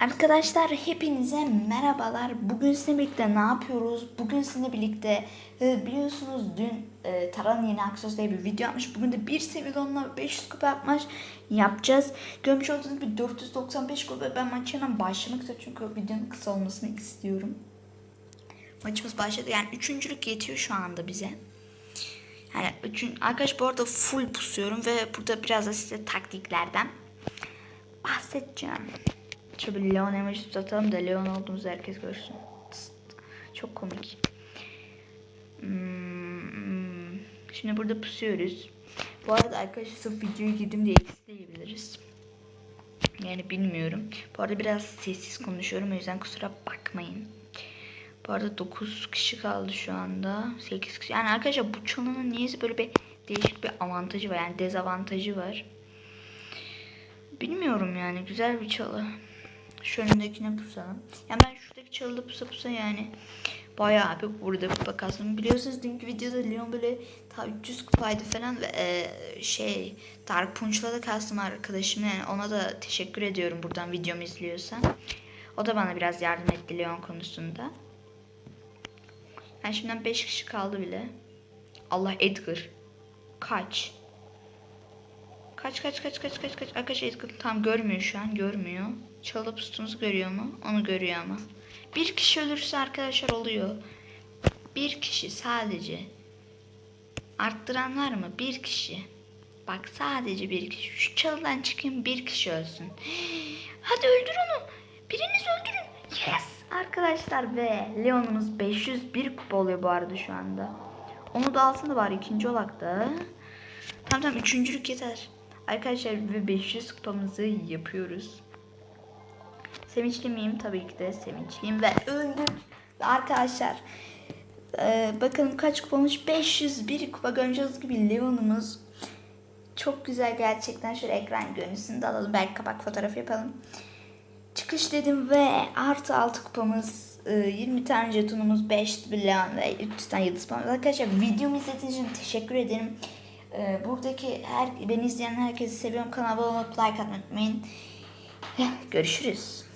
Arkadaşlar hepinize merhabalar. Bugün sizinle birlikte ne yapıyoruz? Bugün sizinle birlikte e, biliyorsunuz dün e, Taran yeni Aksos diye bir video yapmış. Bugün de bir seviyede onunla 500 kupa yapmış. Yapacağız. Görmüş olduğunuz gibi 495 kupa. Ben maçı hemen başlamak istiyorum çünkü videonun kısa olmasını istiyorum. Maçımız başladı. Yani üçüncülük yetiyor şu anda bize. Yani üçün, arkadaş bu arada full pusuyorum ve burada biraz da size taktiklerden bahsedeceğim. Şöyle bir Leon emoji tutalım da Leon olduğumuzu herkes görsün. Çok komik. Hmm, Şimdi burada pusuyoruz. Bu arada arkadaşlar sırf videoya girdim diye eksiltebiliriz. Yani bilmiyorum. Bu arada biraz sessiz konuşuyorum o yüzden kusura bakmayın. Bu arada 9 kişi kaldı şu anda. 8 kişi. Yani arkadaşlar bu çalının niyeyse böyle bir değişik bir avantajı var. Yani dezavantajı var. Bilmiyorum yani güzel bir çalı. Şu önündekine pusalım. Yani ben şuradaki çalıda pusa pusa yani bayağı bir burada kupa. Biliyorsunuz dünkü videoda Leon böyle ta 300 kupaydı falan ve e, şey Dark Punch'la da kastım arkadaşım yani ona da teşekkür ediyorum buradan videomu izliyorsa. O da bana biraz yardım etti Leon konusunda. Yani şimdiden 5 kişi kaldı bile. Allah Edgar. Kaç. Kaç kaç kaç kaç kaç kaç. Arkadaşlar Edgar tam görmüyor şu an. Görmüyor. Çalıp üstümüzü görüyor mu? Onu görüyor ama. Bir kişi ölürse arkadaşlar oluyor. Bir kişi sadece. Arttıran var mı? Bir kişi. Bak sadece bir kişi. Şu çalıdan çıkayım bir kişi ölsün. Hadi öldür onu. Biriniz öldürün. Yes. Arkadaşlar ve Leon'umuz 501 kupa oluyor bu arada şu anda. Onu da alsın da bari ikinci olak da. Tamam tamam üçüncülük yeter. Arkadaşlar ve 500 kupamızı yapıyoruz. Sevinçli miyim? Tabii ki de sevinçliyim ve öldük. Arkadaşlar e, bakalım kaç kupa olmuş? 501 kupa göreceğiz gibi Leon'umuz. Çok güzel gerçekten. Şöyle ekran görüntüsünü de alalım. Belki kapak fotoğrafı yapalım. Çıkış dedim ve artı 6 kupamız, e, 20 tane jetonumuz, 5 bir Leon ve 300 tane yıldız puanımız. Arkadaşlar videomu izlediğiniz için teşekkür ederim. E, Buradaki her, beni izleyen herkesi seviyorum. Kanala abone olup like atmayı unutmayın. Görüşürüz.